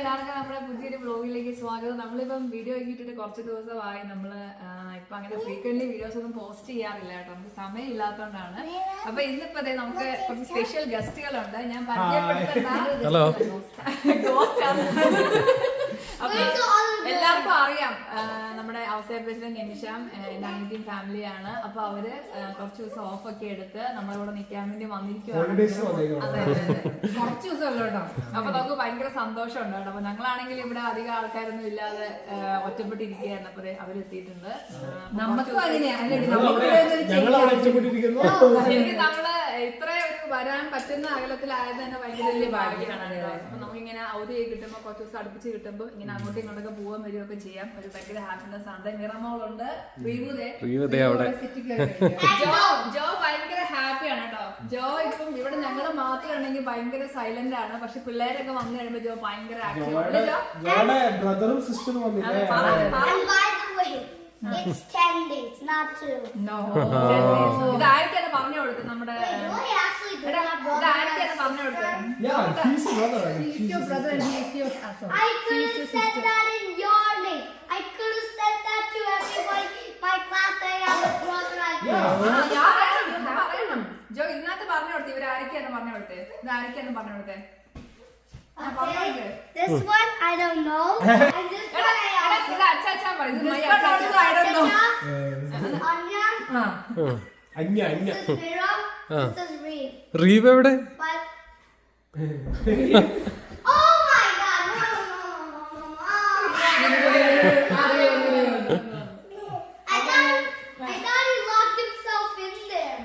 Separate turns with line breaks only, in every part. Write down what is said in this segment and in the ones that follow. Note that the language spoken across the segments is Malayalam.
എല്ലാവർക്കും നമ്മുടെ പുതിയൊരു ബ്ലോഗിലേക്ക് സ്വാഗതം. നമ്മളിപ്പം വീഡിയോ ഇട്ടിട്ട് കുറച്ച് ദിവസമായി നമ്മൾ ആ, ഇപ്പൊ അങ്ങനെ ഫ്രീക്വന്റ് വീഡിയോസ് ഒന്നും പോസ്റ്റ് ചെയ്യാറില്ല കേട്ടോ. നമുക്ക് സമയം ഇല്ലാത്തതുകൊണ്ടാണ് അപ്പൊ ഇന്നിപ്പോ നമുക്ക് കുറച്ച് സ്പെഷ്യൽ ഗസ്റ്റുകളുണ്ട് ഞാൻ പരിചയപ്പെടുത്തുന്ന എല്ലാവർക്കും അറിയാം. നമ്മുടെ അവസര പ്രസിഡന്റ് നിമിഷം അനിയത്തിയും ഫാമിലിയാണ് അപ്പൊ അവർ കുറച്ച് ദിവസം ഓഫ് ഒക്കെ എടുത്ത് നമ്മളിവിടെ നിൽക്കാൻ വേണ്ടി വന്നിരിക്കുവാണ്. അതെ, അതെ, കുറച്ച് ദിവസം ദിവസമല്ലോ കേട്ടോ. അപ്പൊ നമുക്ക് ഭയങ്കര സന്തോഷമുണ്ട് കേട്ടോ. അപ്പൊ ഞങ്ങളാണെങ്കിൽ ഇവിടെ അധികം ആൾക്കാരൊന്നും ഇല്ലാതെ ഒറ്റപ്പെട്ടിരിക്കുകയായിരുന്നു അപ്പൊ അവരെത്തിയിട്ടുണ്ട്
നമുക്കും അങ്ങനെയാണ്
ശരിക്കും നമ്മൾ ഇത്രയും വരാൻ പറ്റുന്ന അകലത്തിലായത് തന്നെ ഭയങ്കര വലിയ ഭാഗ്യമാണ്. അപ്പൊ നമുക്കിങ്ങനെ അവധി കിട്ടുമ്പോ കുറച്ച് ദിവസം അടുപ്പിച്ച് കിട്ടുമ്പോ ഇങ്ങനെ അങ്ങോട്ടും ഇങ്ങോട്ടൊക്കെ പോവാൻ വരികയൊക്കെ ചെയ്യാം. ഒരു ഭയങ്കര ഹാപ്പിനെസ് ആണ്. നിറമോളുണ്ട്. ജോ ഭയങ്കര ഹാപ്പിയാണ് കേട്ടോ. ജോ ഇപ്പം ഇവിടെ ഞങ്ങൾ മാത്രമാണെങ്കിൽ ഭയങ്കര സൈലന്റ് ആണ്. പക്ഷെ പിള്ളേരൊക്കെ വന്നു കഴിയുമ്പോ ജോ ഭയങ്കര ആക്റ്റീവ് ആണ്. ജോ?
ഞങ്ങളുടെ ബ്രദറും സിസ്റ്ററും വന്നില്ലേ?
അത്
it's 10 days, not two.
No. ഇത് ആർക്കാണ് പറഞ്ഞു കൊടുത്തത് നമ്മുടെ
I actually do
എടാ,
have
ഇത്
brother
പറഞ്ഞു കൊടുത്തത്?
Yeah, he's brother. He's
your brother and he is your ah.
I could have said that in your name. I could have said that to everybody. My class, I have a brother. I
Yeah.
ആ, ഞാൻ പറയണം, ഇത് പറയണം. ജോ ഇതിനകത്ത് പറഞ്ഞു കൊടുത്തേ ഇവർ ആരൊക്കെയാണ് പറഞ്ഞു കൊടുത്തേ ഇത് ആരൊക്കെയാണ് പറഞ്ഞു കൊടുത്തേ ആ, പറഞ്ഞു കൊടുത്തേ.
Okay, this one I don't know. and this one I also
know.
Anya,
അന്യ
this is Mira,
Ah.
this is Reeve.
റീവ് എവിടെ
But oh my God! No, no, no, no, no, no. I thought, I thought he locked himself in there.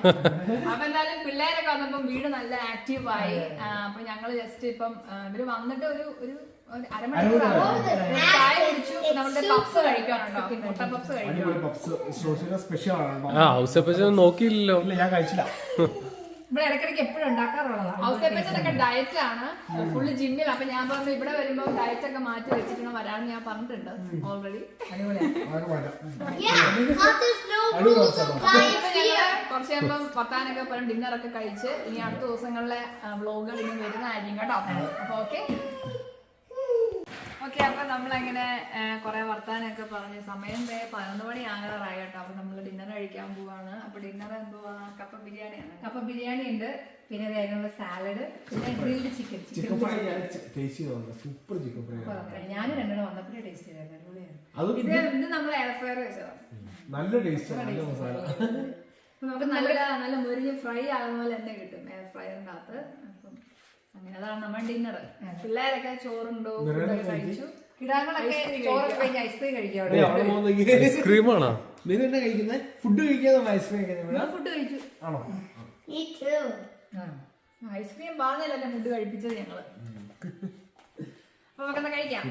വന്നപ്പം വീട് നല്ല ആക്റ്റീവ് ആയി ആ, അപ്പൊ ഞങ്ങൾ ജസ്റ്റ് ഇപ്പം ഇവർ വന്നിട്ട് ഒരു ഒരു അരമണിക്കൂർ. ചായ കുടിച്ചു നമ്മുടെ പപ്സ് കഴിക്കാനുണ്ടോ? മുട്ട പപ്സ്
എപ്പച്ച നോക്കിയില്ലല്ലോ.
ഞാൻ കഴിച്ചില്ല.
ഇവിടെ ഇടയ്ക്കിടയ്ക്ക് എപ്പോഴും ഉണ്ടാക്കാറുള്ളതാണ്
ഹൗസ് ഡയറ്റിലാണ്. ഫുള്ള് ജിമ്മിൽ അപ്പൊ ഞാൻ പറഞ്ഞു ഇവിടെ വരുമ്പോ ഡയറ്റ് ഒക്കെ മാറ്റി വെച്ചിട്ട് വരാമെന്ന് ഞാൻ പറഞ്ഞിട്ടുണ്ട് ഓൾറെഡി. കുറച്ച് കഴിയുമ്പം പത്താനൊക്കെ പറഞ്ഞ് ഡിന്നറൊക്കെ കഴിച്ച് ഇനി അടുത്ത ദിവസങ്ങളിലെ വ്ലോഗുകൾ ഇനി വരുന്നതായിരിക്കും കേട്ടോ. അപ്പൊ ഓക്കെ ഓക്കെ അപ്പൊ നമ്മളങ്ങനെ കുറെ വർത്താനൊക്കെ പറഞ്ഞ് സമയം പേ പതിനൊന്ന് മണി ആകാറായി കേട്ടോ. അപ്പൊ നമ്മൾ ഡിന്നർ കഴിക്കാൻ പോവാണ്. അപ്പൊ ഡിന്നർ എന്തുവാ? കപ്പ ബിരിയാണിയാണ്
കപ്പ ബിരിയാണി ഉണ്ട്. പിന്നെ അതിനുള്ള സാലഡ്. പിന്നെ grilled chicken.
Chicken fry super chicken fry
ഞാൻ രണ്ടെണ്ണം വന്നപ്പോഴേ ടേസ്റ്റ് ചെയ്തായിരുന്നു
ഇത് ഇത് നമ്മൾ എയർ ഫ്രയർ വെച്ചതാണ്
നല്ല ടേസ്റ്റ് നല്ല മസാല.
നമുക്ക് നല്ല നല്ല മുരിഞ്ഞ് ഫ്രൈ ആകുന്ന പോലെ തന്നെ കിട്ടും എയർ ഫ്രൈ അകത്ത്. അപ്പം അങ്ങനെ നമ്മൾ ഡിന്നർ പിള്ളേരൊക്കെ ചോറുണ്ടോ കഴിച്ചു
കിടാങ്ങളൊക്കെ ചോറൊക്കെ കഴിഞ്ഞ് ഐസ്ക്രീം കഴിക്കും
ഐസ്ക്രീമാണോ?
നീ തന്നെ കഴിക്കുന്നത് ഫുഡ് കഴിക്കാതെ ഐസ്ക്രീം കഴിക്കുന്നത്
ഫുഡ് കഴിച്ചു.
ആണോ.
ഐസ്ക്രീം ഫുഡ് കഴിപ്പിച്ചത് ഞങ്ങൾ. അപ്പൊ നമുക്കെന്താ കഴിക്കാം?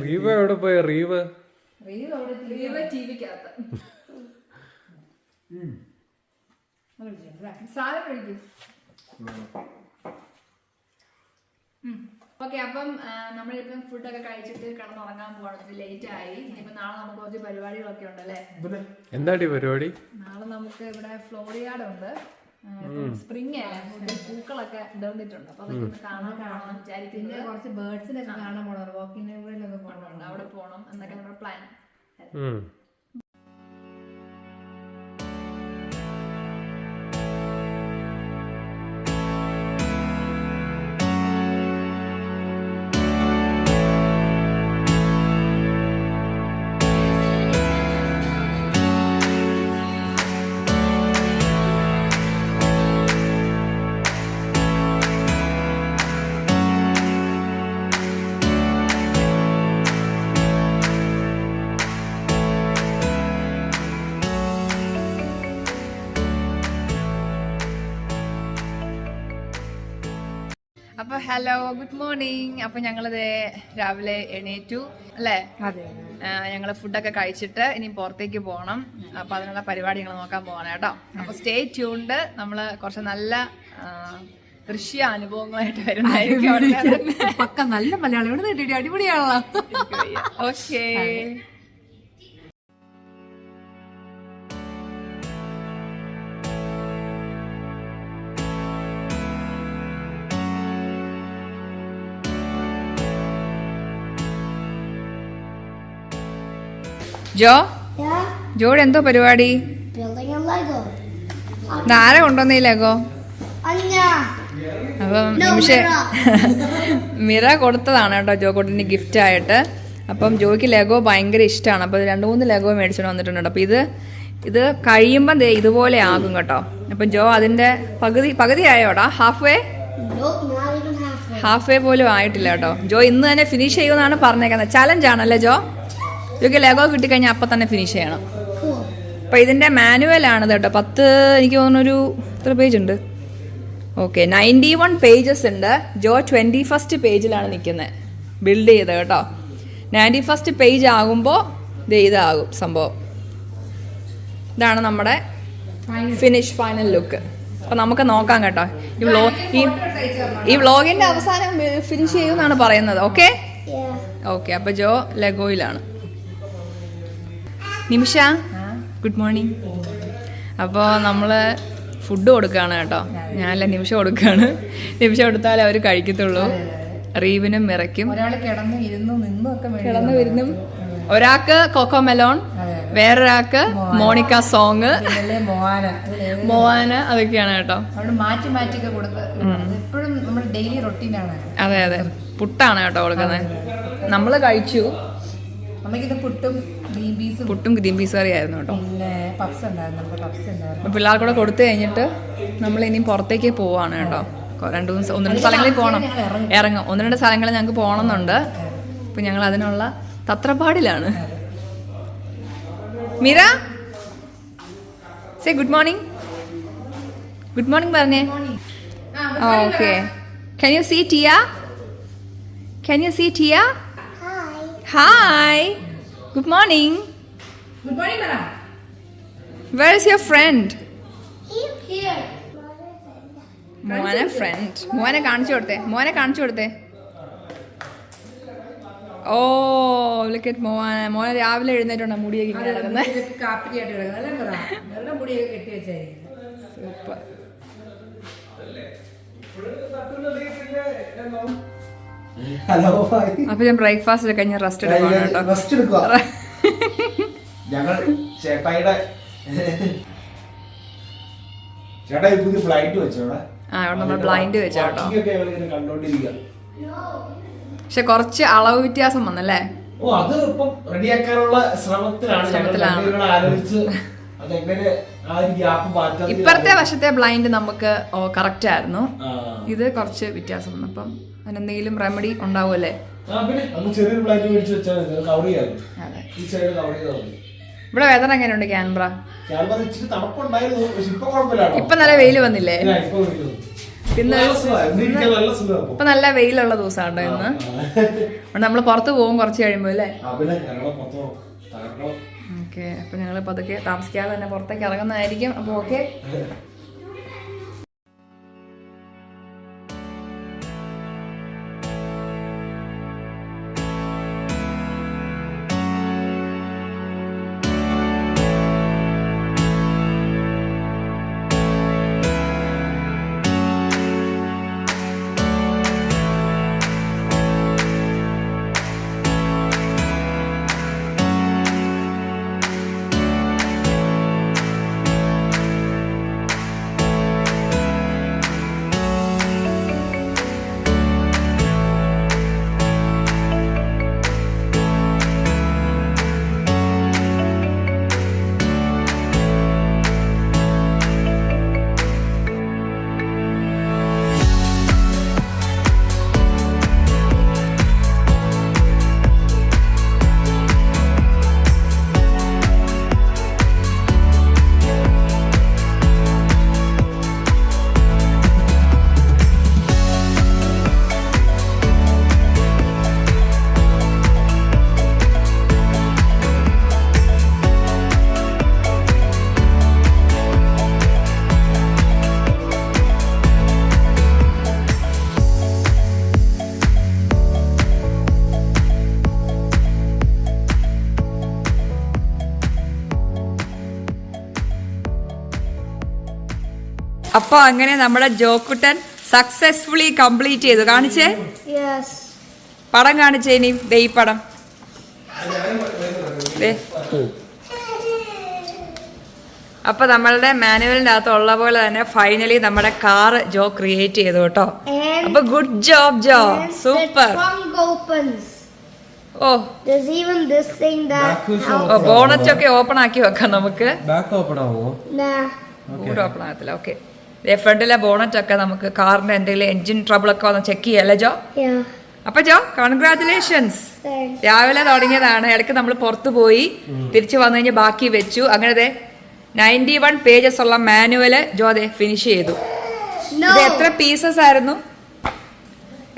റീവ് എവിടെ പോയ? റീവ്?
റീവ് അവിടെ
ലീവ് ടി വിക്കകത്ത്. സാധനം കഴിക്കും. ഓക്കെ അപ്പം നമ്മളിപ്പം ഫുഡൊക്കെ കഴിച്ചിട്ട് കിടന്നുറങ്ങാൻ പോവാണ്. ലേറ്റ് ആയി. ഇനിയിപ്പോ നാളെ നമുക്ക് കുറച്ച് പരിപാടികളൊക്കെ ഉണ്ടല്ലേ?
പിന്നെ?
എന്താടി പരിപാടി?
നാളെ നമുക്ക് ഇവിടെ ഫ്ലോറിയാഡ് ഉണ്ട്. സ്പ്രിംഗ് പൂക്കളൊക്കെ ഇടന്നിട്ടുണ്ട് അപ്പൊ അതൊക്കെ കാണാൻ
കാണണം
വിചാരിക്കുന്നത്
കുറച്ച് ബേർഡ്സിനൊക്കെ കാണാൻ പോകണം വാക്കിംഗ് പോകണം.
അവിടെ പോകണം എന്നൊക്കെ നമ്മുടെ പ്ലാൻ ഹലോ ഗുഡ് മോർണിംഗ്. അപ്പൊ ഞങ്ങളിത് രാവിലെ എണീറ്റു അല്ലേ?
അതെ
ഞങ്ങൾ ഫുഡൊക്കെ കഴിച്ചിട്ട് ഇനി പുറത്തേക്ക് പോകണം അപ്പൊ അതിനുള്ള പരിപാടി ഞങ്ങൾ നോക്കാൻ പോകണം കേട്ടോ. അപ്പൊ സ്റ്റേ ട്യൂൺഡ് നമ്മൾ കുറച്ച് നല്ല ദൃശ്യ അനുഭവങ്ങളായിട്ട് വരുന്നതായിരിക്കും
പക്ക നല്ല മലയാളം. അടിപൊളിയാണല്ലോ.
Okay Jo? ജോയുടെ എന്തോ പരിപാടി. ഇതാരെ കൊണ്ടുവന്നേ ലഗോ. അപ്പം നിമിഷ. മിറ കൊടുത്തതാണ് കേട്ടോ ജോ കുട്ടിന് ഗിഫ്റ്റ് ആയിട്ട്. അപ്പം ജോയ്ക്ക് ലഗോ ഭയങ്കര ഇഷ്ടമാണ്. അപ്പോൾ രണ്ട് മൂന്ന് ലഗോ മേടിച്ചുകൊണ്ട് വന്നിട്ടുണ്ട് അപ്പോൾ ഇത് ഇത് കഴിയുമ്പം ദേ ഇതുപോലെ ആകും കേട്ടോ. അപ്പം ജോ അതിന്റെ പകുതി പകുതി ആയോടാ ഹാഫ് വേ. ഹാഫ് വേ പോലും ആയിട്ടില്ല കേട്ടോ. ജോ ഇന്ന് തന്നെ ഫിനിഷ് ചെയ്യുമെന്നാണ് പറഞ്ഞേക്കുന്നത്. ചലഞ്ച് ആണല്ലേ ജോ? ജോയ്ക്ക് ലെഗോ കിട്ടിക്കഴിഞ്ഞാൽ അപ്പം തന്നെ ഫിനിഷ് ചെയ്യണം. അപ്പം ഇതിന്റെ ആണ് കേട്ടോ. പത്ത് എനിക്ക് തോന്നുന്നൊരു എത്ര പേജ് ഉണ്ട്? ഓക്കെ നയന്റി വൺ പേജസ് ഉണ്ട്. ജോ ട്വന്റി ഫസ്റ്റ് പേജിലാണ് നിൽക്കുന്നത് ബിൽഡ് ചെയ്ത് കേട്ടോ. നയന്റി ഫസ്റ്റ് പേജ് ആകുമ്പോൾ ഇത് ഇതാകും സംഭവം. ഇതാണ് നമ്മുടെ ഫിനിഷ് ഫൈനൽ ലുക്ക് അപ്പം നമുക്ക് നോക്കാം കേട്ടോ. ഈ വ്ലോ ഈ ഈ വ്ളോഗിന്റെ അവസാനം ഫിനിഷ് ചെയ്യുമെന്നാണ് പറയുന്നത്. ഓക്കെ. ഓക്കെ അപ്പോൾ ജോ ലെഗോയിലാണ്. നിമിഷ ഗുഡ് മോർണിംഗ് അപ്പോൾ നമ്മൾ ഫുഡ് കൊടുക്കുകയാണ് കേട്ടോ. ഞാനല്ല നിമിഷം കൊടുക്കുകയാണ് നിമിഷം കൊടുത്താലേ അവർ കഴിക്കത്തുള്ളൂ. റീവിനും മിറയ്ക്കും.
കിടന്നു
വരുന്നും ഒരാൾക്ക് കൊക്കോ മെലോൺ വേറൊരാൾക്ക് മോണിക്ക സോങ് മോവാന അതൊക്കെയാണ് കേട്ടോ.
മാറ്റി മാറ്റി മാറ്റിയൊക്കെ നമ്മുടെ ഡെയിലി റൊട്ടീനാണ്
അതെ അതെ. പുട്ടാണ് കേട്ടോ കൊടുക്കുന്നത്. നമ്മൾ കഴിച്ചു.
പുട്ടും ഗ്രീൻ പീസും
പുട്ടും ഗ്രീൻ പീസ് കറിയായിരുന്നു കേട്ടോ.
പിന്നെ പപ്സ് ഉണ്ടായിരുന്നു നമുക്ക് പപ്സ് ഉണ്ടായിരുന്നു.
അപ്പോൾ പിള്ളേർക്കൂടെ കൊടുത്തു കഴിഞ്ഞിട്ട് നമ്മൾ ഇനി പുറത്തേക്ക് പോവാണ് കേട്ടോ. രണ്ടു മൂന്ന് ദിവസം ഒന്ന് രണ്ട് സ്ഥലങ്ങളിൽ പോകണം ഇറങ്ങും. ഒന്ന് രണ്ട് സ്ഥലങ്ങളിൽ ഞങ്ങൾക്ക് പോകണമെന്നുണ്ട്. അപ്പം ഞങ്ങൾ അതിനുള്ള തത്രപ്പാടിലാണ്. Meera? Say good morning good morning പറഞ്ഞേ. Okay can you see Tia can you see Tia. Hi good morning
good morning പറ
where is your friend
Here. Here.
മോനെ ഫ്രണ്ട് മോനെ കാണിച്ചു കൊടുത്തേ. മോനെ കാണിച്ചു കൊടുത്തേ. ഓ വിളിക്കറ്റ് മോനെ. മോനെ രാവിലെ എഴുന്നേറ്റുണ്ടോ മുടിയൊക്കെ സൂപ്പർ
ഹലോ
അപ്പൊ ഞാൻ ബ്രേക്ക്ഫാസ്റ്റ് കഴിഞ്ഞ റെസ്റ്റ്
റെസ്റ്റ് എടുക്കുക ഞങ്ങൾ ചേട്ടായിയുടെ ചേട്ടായി പുതിയ ഫ്ലൈറ്റ് വെച്ചോ
ആ ഇവിടെ നമ്മൾ ബ്ലൈൻഡ്
വെച്ചോട്ടോ
പക്ഷെ കുറച്ച് അളവ് വ്യത്യാസം വന്നല്ലേ?
ഓ അത് ഇപ്പം റെഡിയാക്കാനുള്ള ശ്രമത്തിലാണ്
ശ്രമത്തിലാണ്.
ആലോചിച്ച്
ഇപ്പുറത്തെ വശത്തെ ബ്ലൈൻഡ് നമുക്ക് കറക്റ്റ് ആയിരുന്നു. ഇത് കുറച്ച് വ്യത്യാസം വന്നു. അപ്പം അതിനെന്തെങ്കിലും റെമഡി ഉണ്ടാവുമല്ലേ?
പിന്നെ
ഇവിടെ വെതർ എങ്ങനെയുണ്ട് ക്യാൻബ്ര
ഇപ്പൊ
നല്ല വെയിൽ വന്നില്ലേ?
ഇല്ല, ഇപ്പൊ.
ഇന്ന്
നല്ല ഇപ്പൊ.
വെയിലുള്ള ദിവസമാണ് ഇന്ന്. നമ്മൾ പുറത്ത് പോകും കുറച്ച് കഴിയുമ്പോ അല്ലേ?
പിന്നെ.
ഓക്കെ. അപ്പൊ ഞങ്ങൾ പതുക്കെ താമസിക്കാതെ തന്നെ പുറത്തേക്ക് ഇറങ്ങുന്നതായിരിക്കും. അപ്പൊ ഓക്കെ. അപ്പൊ അങ്ങനെ നമ്മുടെ ജോക്കുട്ടൻ സക്സസ്ഫുള്ളി കംപ്ലീറ്റ് ചെയ്തു. കാണിച്ചേ. പടം കാണിച്ചേ ഇനി? ദേ ഈ പടം. അപ്പൊ നമ്മളുടെ മാനുവലിന്റെ അകത്ത് ഉള്ള പോലെ തന്നെ ഫൈനലി നമ്മുടെ കാർ ജോ ക്രിയേറ്റ് ചെയ്തു കേട്ടോ. അപ്പൊ ഗുഡ് ജോബ് ജോ. സൂപ്പർ. ഓ. ബോണറ്റ് ഒക്കെ ഓപ്പൺ ആക്കി വെക്കാം നമുക്ക്.
ആവോ.
ഓപ്പൺ ആകത്തില്ല. ഓക്കെ ഫ്രണ്ടിലെ ബോണറ്റ് ഒക്കെ നമുക്ക് കാറിന്റെ എന്തെങ്കിലും എൻജിൻ ട്രബിൾ ഒക്കെ ഒന്ന് ചെക്ക് ചെയ്യാം അല്ലേ ജോ?
Yeah.
അപ്പൊ ജോ കൺഗ്രാറ്റുലേഷൻസ്. രാവിലെ തുടങ്ങിയതാണ്. ഇടയ്ക്ക് നമ്മൾ പുറത്തു പോയി തിരിച്ചു വന്നു കഴിഞ്ഞ് ബാക്കി വെച്ചു. അങ്ങനെ നയന്റി വൺ പേജസ് ഉള്ള മാനുവൽ ജോ അതെ ഫിനിഷ് ചെയ്തു. ഇത് എത്ര പീസസ് ആയിരുന്നു?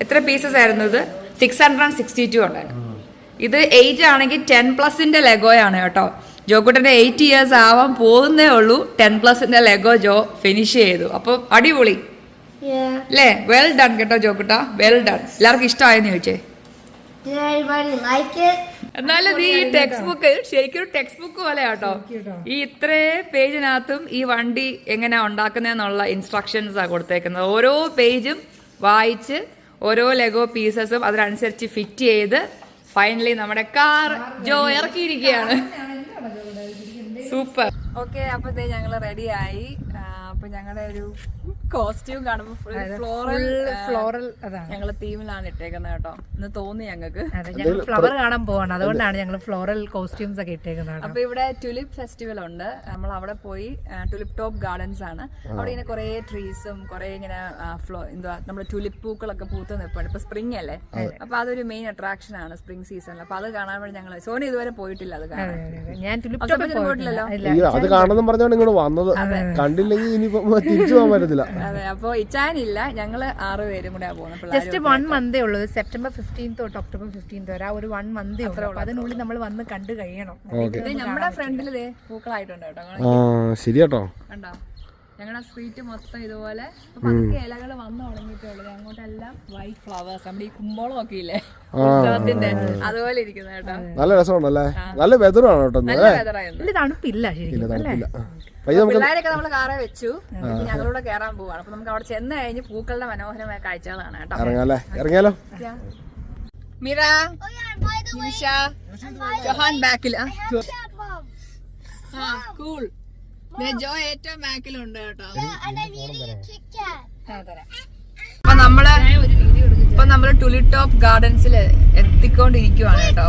എത്ര പീസസ് ആയിരുന്നു ഇത്? Six hundred and sixty two ഉണ്ടായിരുന്നു ഇത് എയ്റ്റ് ആണെങ്കിൽ ടെൻ പ്ലസിന്റെ ലെഗോയാണ് കേട്ടോ. ജോക്കുട്ടന്റെ എയ്റ്റ് ഇയേഴ്സ് ആവാൻ പോകുന്നേ ഉള്ളൂ. ടെൻ പ്ലസിന്റെ ലെഗോ ജോ ഫിനിഷ് ചെയ്തു. അപ്പോൾ അടിപൊളി. അല്ലേ വെൽ ഡൺ കേട്ടോ ജോക്കുട്ട. വെൽ ഡൺ എല്ലാവർക്കും ഇഷ്ടമായെന്ന് ചോദിച്ചേ? എന്നാലും ഈ ടെക്സ്റ്റ് ബുക്ക് ശരിക്കും ടെക്സ്റ്റ് ബുക്ക് പോലെ കേട്ടോ ഈ ഇത്രേ പേജിനകത്തും ഈ വണ്ടി എങ്ങനെ ഉണ്ടാക്കുന്നതെന്നുള്ള ഇൻസ്ട്രക്ഷൻസ് ആ കൊടുത്തേക്കുന്നത്. ഓരോ പേജും വായിച്ച് ഓരോ ലെഗോ പീസസും അതിനനുസരിച്ച് ഫിറ്റ് ചെയ്ത് ഫൈനലി നമ്മുടെ കാർ ജോ ഇറക്കിയിരിക്കുകയാണ്. സൂപ്പർ. ഓക്കെ അപ്പൊ ഞങ്ങൾ റെഡിയായി അപ്പൊ ഞങ്ങളുടെ ഒരു കോസ്റ്റ്യൂം കാണുമ്പോൾ ഫ്ലോറൽ
ഫ്ലോറൽ അതാണ്.
ഞങ്ങൾ തീമിലാണ് ഇട്ടേക്കുന്നത് കേട്ടോ. എന്ന് തോന്നി ഞങ്ങൾക്ക്
അതെ ഞങ്ങൾ ഫ്ലവർ കാണാൻ പോവാണ്. അതുകൊണ്ടാണ് ഞങ്ങൾ ഫ്ലോറൽ കോസ്റ്റ്യൂംസ് ഒക്കെ ഇട്ടേക്കുന്നത്
അപ്പൊ ഇവിടെ ട്യൂലിപ്പ് ഫെസ്റ്റിവൽ ഉണ്ട്. നമ്മൾ അവിടെ പോയി ടുലിപ്പ് ടോപ്പ് ഗാർഡൻസ് ആണ്. അവിടെ ഇങ്ങനെ കുറെ ട്രീസും കുറെ ഇങ്ങനെ ഫ്ലോ എന്താ നമ്മുടെ ട്യൂലിപ്പ് പൂക്കളൊക്കെ പൂത്ത് നിൽപ്പാണ് ഇപ്പൊ സ്പ്രിംഗ് അല്ലേ? അപ്പൊ അതൊരു മെയിൻ അട്രാക്ഷൻ ആണ് സ്പ്രിംഗ് സീസണിൽ അപ്പൊ അത് കാണാൻ വേണ്ടി ഞങ്ങൾ സോണി ഇതുവരെ പോയിട്ടില്ല അത് കാണാൻ.
ഞാൻ തുലിപ്
ടോപ്പ് പോയിട്ടില്ലല്ലോ?
അത് കാണുന്നു പറഞ്ഞാണ് ഇങ്ങോട്ട് വന്നത്. കണ്ടില്ലെങ്കിൽ ഇനിയിപ്പോ തിരിച്ചു പോകാൻ പറ്റത്തില്ല.
അതെ അപ്പൊ ഇച്ചാനില്ല. ഞങ്ങൾ ആറ് പേരും കൂടെ പോകുന്നത്
ജസ്റ്റ് വൺ മന്തേ ഉള്ളൂ. സെപ്റ്റംബർ ഫിഫ്റ്റീൻ തൊട്ട് ഒക്ടോബർ ഫിഫ്റ്റീൻത്ത് വരെ. ഒരു വൺ മന്തേ ഉള്ളൂ. അപ്പൊ അതിനുള്ളിൽ നമ്മൾ വന്ന് കണ്ടു കഴിയണം.
നമ്മുടെ ഫ്രണ്ടിൽ ദേ പൂക്കളായിട്ടുണ്ട് കേട്ടോ.
ശരി ശരിയാട്ടോ.
കണ്ടോ? ഞങ്ങളുടെ സ്ട്രീറ്റ് മൊത്തം ഇതുപോലെ. പതുക്കെ ഇലകൾ വന്നു തുടങ്ങിയിട്ടുള്ളത് ഉള്ളൂ അങ്ങോട്ടെല്ലാം വൈറ്റ് ഫ്ലവേഴ്സ് നമ്മുടെ ഈ കുമ്പോളം ഒക്കെ ഇല്ലേ ഉത്സവത്തിന്റെ അതുപോലെ ഇരിക്കുന്നത് കേട്ടോ.
നല്ല രസമുണ്ടല്ലേ നല്ല വെതറാണ് കേട്ടോ
നല്ല വെതറായിരുന്നു.
തണുപ്പില്ല ശരിക്കും അല്ലേ?
ഇല്ല നമുക്ക്
പിള്ളേരൊക്കെ നമ്മൾ കാറേ വെച്ചു. ഞങ്ങളൂടെ കയറാൻ പോവാണ്. അപ്പൊ നമുക്ക് അവിടെ ചെന്ന് കഴിഞ്ഞ് പൂക്കളുടെ മനോഹരമായ കാഴ്ചകളാണ് കേട്ടോ.
ഇറങ്ങാല്ലേ? ഇറങ്ങിയാലോ?
മിറ നിഷ ജോഹാൻ ബാക്കിൽ. ആ കൂൾ ജോ ഏറ്റവും ബാക്കിലുണ്ട് കേട്ടോ. അപ്പൊ നമ്മൾ ഇപ്പൊ നമ്മൾ ടുലിപ് ടോപ്പ് ഗാർഡൻസിൽ എത്തിക്കൊണ്ടിരിക്കുവാണ് കേട്ടോ.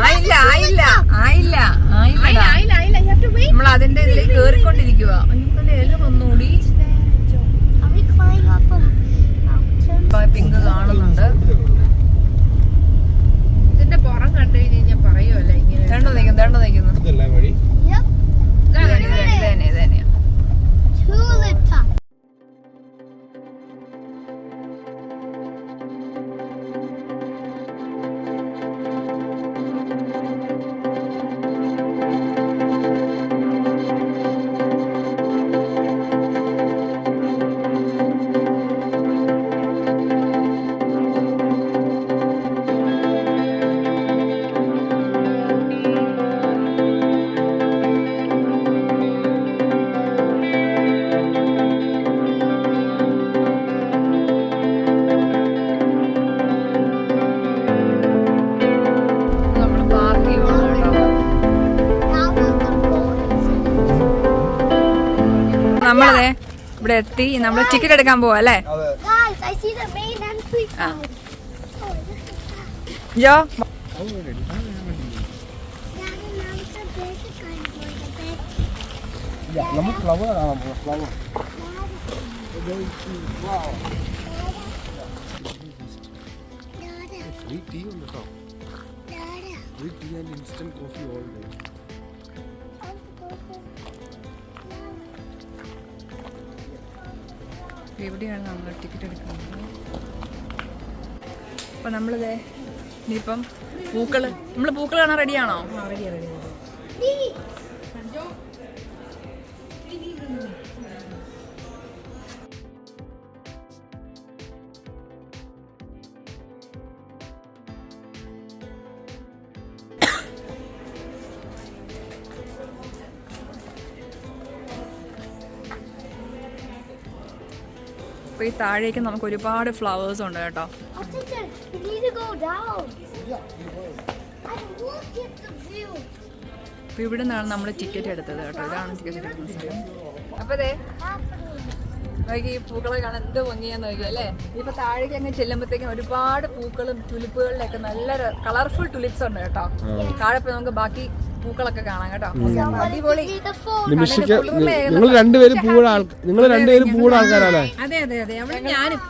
ആയില്ല ആയില്ല ആയില്ല ആയില്ല. നമ്മൾ അതിന്റെ ഇതിൽ കേറിക്കൊണ്ടിരിക്കുക
mountain?
പിങ്ക് കാണുന്നുണ്ട്. നമ്മളതെ ഇവിടെ എത്തി. നമ്മൾ ടിക്കറ്റ് എടുക്കാൻ പോവാ അല്ലേ. ജോ.
നമുക്ക് ഫ്ലവർ കാണാൻ പോകാം ഫ്ലവർ ഫ്രീ ടീ ഉണ്ട്? കേട്ടോ free tea and instant coffee all day
എവിടെയാണ് നമ്മൾ ടിക്കറ്റ് എടുക്കുന്നത്? അപ്പോൾ നമ്മളിതേ ഇനിയിപ്പം പൂക്കൾ നമ്മൾ പൂക്കൾ കാണാൻ റെഡിയാണോ അപ്പൊ ഈ താഴേക്ക് നമുക്ക് ഒരുപാട് ഫ്ലവേഴ്സ് ഉണ്ട് കേട്ടോ.
Attention, you need to go down. And look at
അപ്പൊ ഇവിടെ നിന്നാണ് നമ്മൾ ടിക്കറ്റ് എടുത്തത് കേട്ടോ. ഇതാണ് ടിക്കറ്റ് എടുക്കുന്ന സ്ഥലം. അപ്പൊ അതെ നോക്കി ഈ പൂക്കളെ കാണാൻ എന്ത് ഭംഗിയാന്ന് നോക്കി അല്ലേ? ഇപ്പൊ താഴേക്ക് അങ്ങ് ചെല്ലുമ്പോഴത്തേക്കും ഒരുപാട് പൂക്കളും ടുലിപ്പുകളിലൊക്കെ നല്ല കളർഫുൾ ടുലിപ്സ് ഉണ്ട് കേട്ടോ. താഴെ നമുക്ക് ബാക്കി പൂക്കളൊക്കെ കാണാം കേട്ടോ. അടിപൊളി.
നിമിഷയ്ക്ക് നിങ്ങൾ രണ്ടുപേരും പൂവുടെ ആൾക്കാർ നിങ്ങൾ രണ്ടുപേരും പൂവുടെ ആൾക്കാരല്ലേ
അതെ അതെ അതെ. അവിടെ ഞാനും.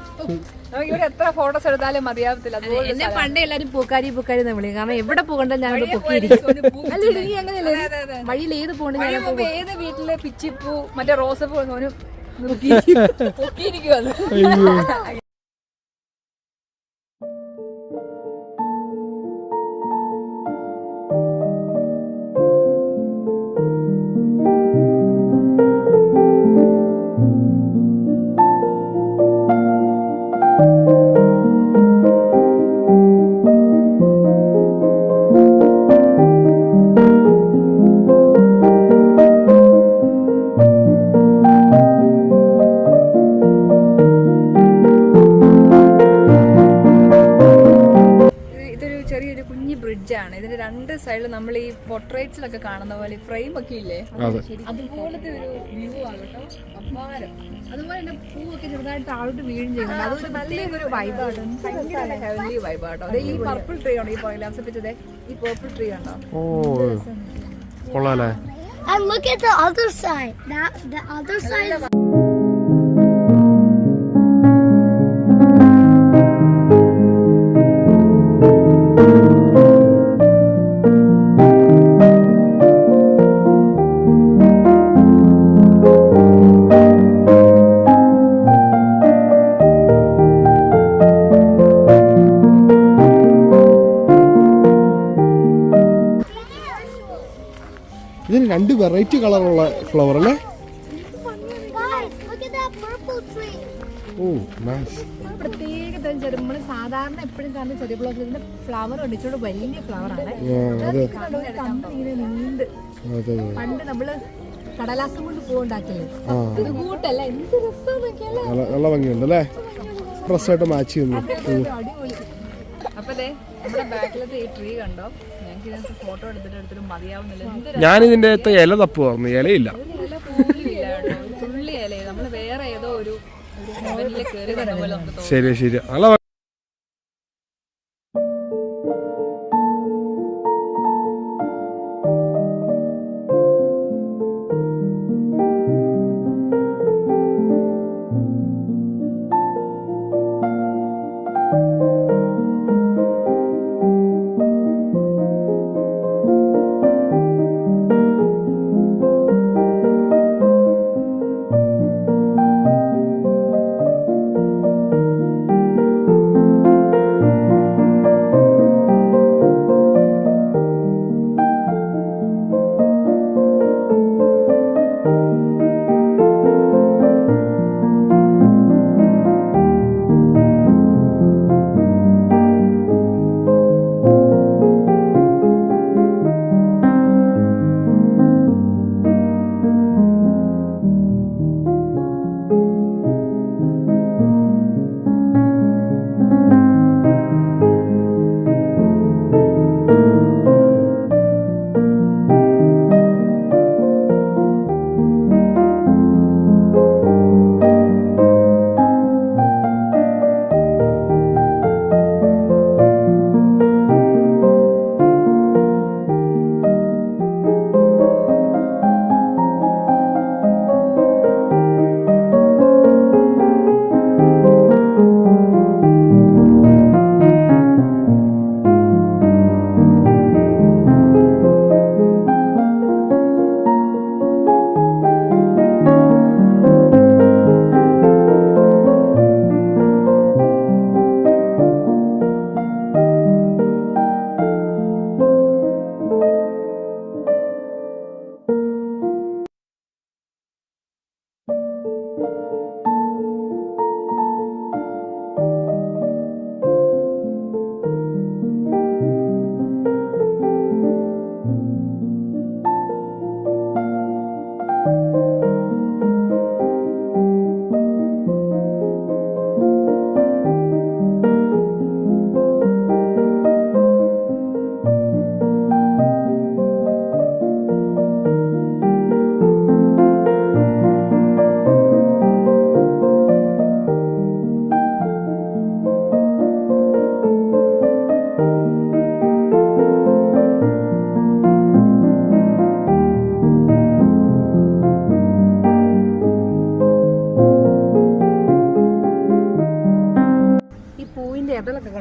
ഇവിടെ എത്ര ഫോട്ടോസ് എടുത്താലും മതിയാവത്തില്ല.
എന്നെ പണ്ടേ എല്ലാരും പൂക്കാരി പൂക്കാരി എന്ന് വിളിക്കും കാരണം എവിടെ പോകണ്ട ഞാൻ അവിടെ പൊക്കിയിരിക്കും അല്ല നീ അങ്ങനെയല്ലേ വഴിയിൽ ഏത് പോകണ്ട
ഏത് വീട്ടിലെ പിച്ചിപ്പൂ മറ്റേ റോസപ്പൂ ഓന് പൊക്കിയിരിക്കുവല്ലോ ഇത് രണ്ട് സൈഡിൽ നമ്മൾ ഈ പോർട്രേറ്റ്സിലൊക്കെ കാണുന്ന പോലെ ഫ്രെയിം ഒക്കെ ഇല്ലേ? അതുപോലത്തെ ഒരു വ്യൂ ആണ് കേട്ടോ. അപാരം.
അതുപോലെ തന്നെ പൂവൊക്കെ ചെറുതായിട്ട് താഴോട്ട് വീഴും ചെയ്യുന്നുണ്ട്. അതൊരു നല്ലൊരു വൈബാണ്
ഹെവൻലി വൈബാട്ടോ അതെ ഈ പർപ്പിൾ ട്രീ ഉണ്ടോ? ഈ പോയിലാംസ് വെച്ചത് ഈ പർപ്പിൾ ട്രീ ഉണ്ടോ?
ഓ കൊള്ളാല്ലേ?
And look at the other side. That the other side.
Variety കളറുള്ള ഫ്ലവർ അല്ലേ?
Guys, look at that purple tree.
Oh nice
പ്രത്യേകത നമ്മൾ സാധാരണ എപ്പോഴും കാണുന്ന ബ്ലോക്കിന്റെ ഫ്ലവർ വലിയ
ഫ്ലവറാണ്
പണ്ട് നമ്മൾ കടലാസം കൊണ്ട് പൂവുണ്ടാക്കില്ലേ?
ആ.
അത് കൂട്ടല്ല. എന്ത് രസം
നല്ല ഭംഗിയുണ്ടല്ലേ ഭംഗിയുണ്ട് ഡ്രസ്സായിട്ട് മാച്ച് ചെയ്യുന്നു.
അപ്പൊ ദേ നമ്മുടെ ബാക്കിലത്തെ ഈ ട്രീ കണ്ടോ? ഞങ്ങൾക്ക് ഫോട്ടോ എടുത്തിട്ട് എടുത്തിട്ട് മതിയാവുന്നില്ല.
ഞാനിതിന്റെ അകത്ത് ഇല തപ്പുമായിരുന്നു ഇലയില്ല. ശരി ശരി. ഇല്ല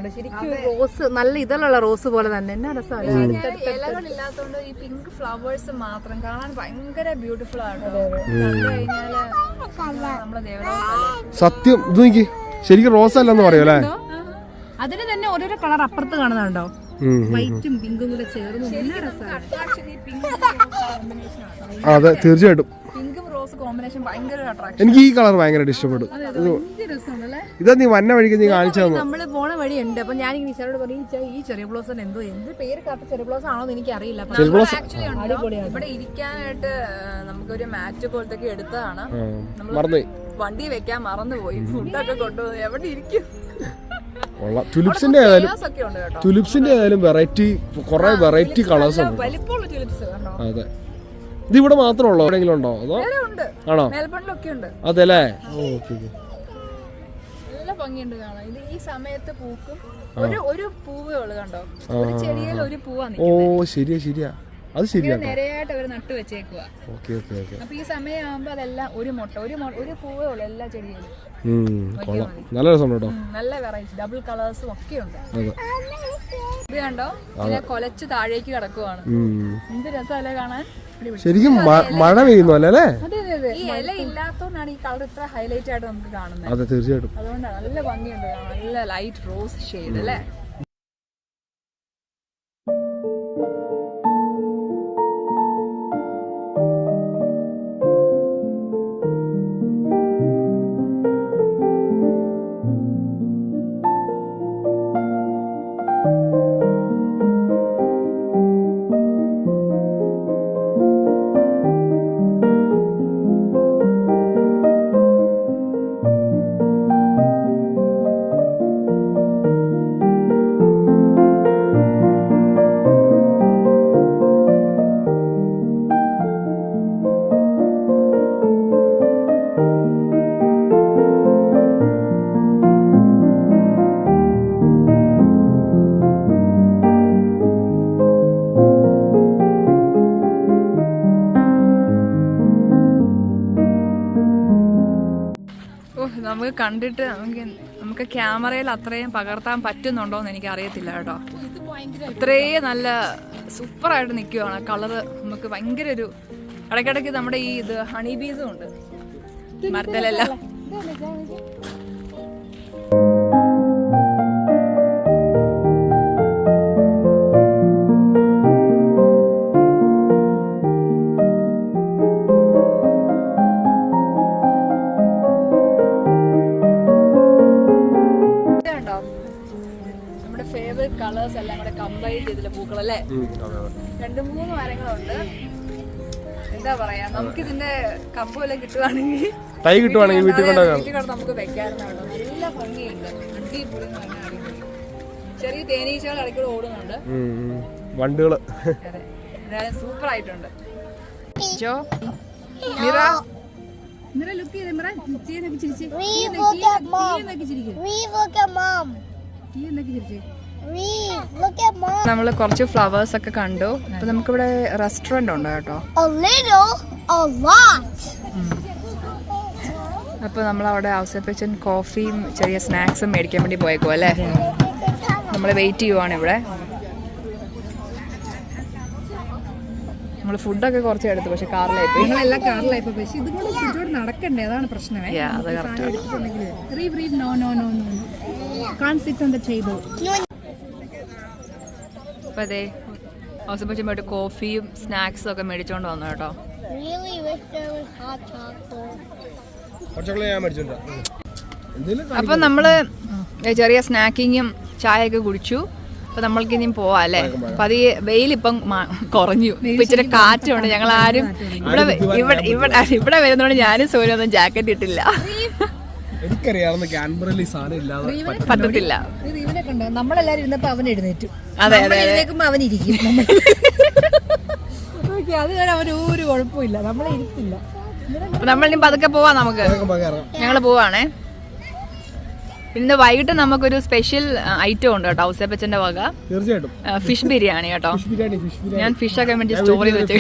ഭംഗി-
ശരിക്കും റോസ് നല്ല ഇതിലുള്ള റോസ് പോലെ തന്നെ. എന്നാ രസമാണ്
ഇലകളില്ലാത്തോണ്ട് ഈ പിങ്ക് ഫ്ലവേഴ്സ് മാത്രം കാണാൻ ഭയങ്കര ബ്യൂട്ടിഫുൾ ആണ്
സത്യം ഇത് നോക്കി ശരിക്കും റോസ് അല്ലെന്ന് പറയൂ അല്ലേ?
അതിന് തന്നെ ഓരോരോ കളർ അപ്പുറത്ത് കാണുന്നുണ്ടോ? വൈറ്റും പിങ്കും കൂടെ ചേർന്ന്.
അതെ തീർച്ചയായിട്ടും.
കോമ്പിനേഷൻ ഭയങ്കര അട്രാക്ഷൻ
എനിക്ക് ഈ കളർ ഭയങ്കരമായിട്ട് ഇഷ്ടപ്പെടും
വലിയ രസമാണല്ലേ?
ഇതാ നീ വന്ന വഴിക്ക് നീ കാണിച്ചു നമ്മൾ
നമ്മൾ പോണ ഉണ്ട് അപ്പൊ ഞാൻ നിശാനോട് പറയും ഈ ചെറിയ ബ്ലൗസ് എന്തോ എന്ത് പേര് കറക്റ്റ് ചെറിയ ബ്ലൗസ് ആണോന്ന് എനിക്ക് അറിയില്ല
ആക്ച്വലി ഉണ്ടോ. ഇവിടെ ഇരിക്കാനായിട്ട് നമുക്കൊരു മാറ്റ് പോലത്തെ എടുത്തതാണ്. വണ്ടി വെക്കാൻ മറന്നുപോയി. ഫുഡൊക്കെ കൊണ്ടുപോയി എവിടെ ഇരിക്കും?
കൊള്ളാം
ഉണ്ട് കേട്ടോ.
തുലിപ്സിന്റെ ഏതായാലും വെറൈറ്റി കുറെ വെറൈറ്റി കളേഴ്സ് ഉണ്ട്.
വലിപ്പമുള്ള ട്യൂലിപ്സ് കണ്ടോ?
അതെ. ഇത് ഇവിടെ മാത്രമേ ഉള്ളൂ എവിടെയെങ്കിലും ഉണ്ടോ? അതോ ആണോ?
ഉണ്ട്
അതെല്ലേ? ഓക്കെ
നല്ല ഭംഗിയുണ്ട് കാണാൻ. ഇത് ഈ സമയത്ത് പൂക്കും. ഒരു ഒരു പൂവേ ഉള്ളു കണ്ടോ? ഒരു ചെടിയിൽ ഒരു പൂവാ
ഓ ശരിയാ ശരിയാ. അത് ശരിയാണ്
നിരയായിട്ട് അവർ നട്ടു വെച്ചേക്കുക
ഓക്കെ ഓക്കെ ഓക്കെ.
അപ്പൊ ഈ സമയമാകുമ്പോ അതെല്ലാം ഒരു മുട്ട ഒരു ഒരു പൂവേ ഉള്ളു എല്ലാ ചെടിയിലും.
കൊള്ളാം. നല്ല രസമുണ്ട് കേട്ടോ.
നല്ല വെറൈറ്റി ഡബിൾ കളേഴ്സും ഒക്കെ ഉണ്ട്.
അതെ.
ഇത് കണ്ടോ? ഇങ്ങനെ കൊലച്ച് താഴേക്ക് കിടക്കുവാണ്. എന്ത് രസമല്ലേ കാണാൻ?
ശരിക്കും മഴ പെയ്യുന്നു അല്ലേ?
ഈ ഇല ഇല്ലാത്തോണ്ടാണ് ഈ കളർ ഇത്ര ഹൈലൈറ്റ് ആയിട്ട് നമുക്ക് കാണുന്നത്
അതെ തീർച്ചയായിട്ടും.
അതുകൊണ്ടാണ് നല്ല ഭംഗിയുണ്ട്. നല്ല ലൈറ്റ് റോസ് ഷെയ്ഡ് അല്ലേ? നമുക്ക് കണ്ടിട്ട് നമുക്ക് നമുക്ക് ക്യാമറയിൽ അത്രയും പകർത്താൻ പറ്റുന്നുണ്ടോ എന്ന് എനിക്ക് അറിയത്തില്ല കേട്ടോ. അത്രയും നല്ല സൂപ്പറായിട്ട് നിൽക്കുവാണ് കളറ് നമുക്ക് ഭയങ്കര ഒരു ഇടയ്ക്കിടയ്ക്ക് നമ്മുടെ ഈ ഇത് ഹണി ബീസും ഉണ്ട്. മരത്തിലെല്ലാം. രണ്ട് മൂന്ന് മരങ്ങളുണ്ട്. എന്താ പറയാ നമുക്ക് ഇതിന്റെ കമ്പ് വല്ലതും കിട്ടുവാണെങ്കിൽ
തൈ കിട്ടുവാണെങ്കിൽ വീട്ടിൽ
നമുക്ക് വെക്കാറുണ്ട് നല്ല ഭംഗിയുണ്ട്. അടിപൊളി ചെറിയ തേനീച്ചകൾ ഇടയ്ക്കൂടെ ഓടുന്നുണ്ട്. വണ്ടുകൾ. സൂപ്പർ ആയിട്ടുണ്ട്.
ലുക്ക് ചെയ്തേ ചിരിച്ച്. ചിരിച്ചേ.
Reeve, look at mom.
നമ്മൾ കുറച്ച് ഫ്ലവേഴ്സ് ഒക്കെ കണ്ടു. അപ്പൊ നമുക്കിവിടെ റെസ്റ്റോറന്റ് ഉണ്ട് കേട്ടോ. അപ്പൊ നമ്മൾ അവിടെ അവസരപ്പിച്ച കോഫിയും ചെറിയ സ്നാക്സും മേടിക്കാൻ വേണ്ടി പോയേക്കോ അല്ലേ? നമ്മൾ വെയിറ്റ് ചെയ്യുവാണ് ഇവിടെ. നമ്മൾ ഫുഡൊക്കെ കുറച്ച് എടുത്തു പക്ഷെ കാറിലായി പോയി
നിങ്ങളെല്ലാം കാറിലായി ഇപ്പൊ പക്ഷെ ഇതും കൂടെ പിടിച്ചോട് നടക്കണ്ടേ? അതാണ് പ്രശ്നമേ.
അത്
correct no no no no can't sit on the table
അപ്പൊ അതെ ഔസപ്പച്ചൻ പോയിട്ട് കോഫിയും സ്നാക്സും ഒക്കെ മേടിച്ചോണ്ട് വന്നു കേട്ടോ. അപ്പൊ നമ്മൾ ചെറിയ സ്നാക്കിങ്ങും ചായയൊക്കെ കുടിച്ചു. അപ്പൊ നമ്മൾക്ക് ഇനിയും പോവാം അല്ലേ? അപ്പൊ അത് വെയിലിപ്പം കുറഞ്ഞു. ഇപ്പൊ ഇച്ചിരി കാറ്റുണ്ട്. ഞങ്ങൾ ആരും ഇവിടെ ഇവിടെ ഇവിടെ ഇവിടെ വരുന്നതുകൊണ്ട് ഞാനും സോനും ഒന്നും ജാക്കറ്റ് ഇട്ടില്ല.
എനിക്കറിയാവുന്ന ക്യാൻബറിൽ ഈ സാധനം ഇല്ലാതെ
പറ്റത്തില്ല.
റീവിനെ കണ്ടോ നമ്മളെല്ലാരും ഇരുന്നപ്പോ അവൻ എഴുന്നേറ്റു.
അതെ അതെ
എഴുന്നേക്കുമ്പോ അവൻ ഇരിക്കും. നമ്മൾ അത് കാരണം അവന് ഒരു കുഴപ്പമില്ല. നമ്മളെ ഇരുത്തില്ല.
നമ്മളിനി പതുക്കെ പോവാം നമുക്ക്. ഞങ്ങൾ പോവാണേ. ഇന്ന് വൈകിട്ട് നമുക്കൊരു സ്പെഷ്യൽ ഐറ്റം ഉണ്ട് കേട്ടോ ഔസേപ്പച്ചന്റെ വക.
തീർച്ചയായിട്ടും.
ഫിഷ് ബിരിയാണി കേട്ടോ.
ഫിഷ് ബിരിയാണി
ഞാൻ ഫിഷ് ഒക്കെ വേണ്ടി സ്റ്റോറി വെച്ച്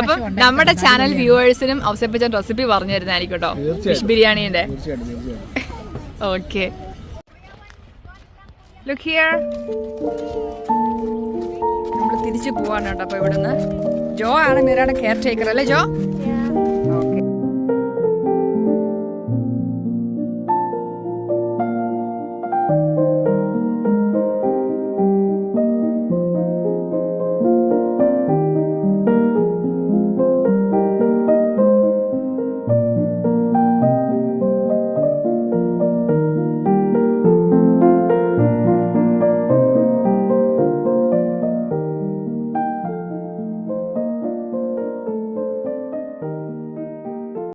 അപ്പം നമ്മുടെ ചാനൽ വ്യൂവേഴ്സിനും ഔസേപ്പച്ചൻ റെസിപ്പി പറഞ്ഞു തരുന്നതായിരിക്കും കേട്ടോ ഫിഷ് ബിരിയാണിന്റെ. ഓക്കെ ലുക്ക് ഹിയർ നമ്മൾ തിരിച്ചു പോവാണ് കേട്ടോ അപ്പൊ ഇവിടുന്ന്. ജോ ആണ് മീരയുടെ കെയർ ടേക്കർ അല്ലേ ജോ?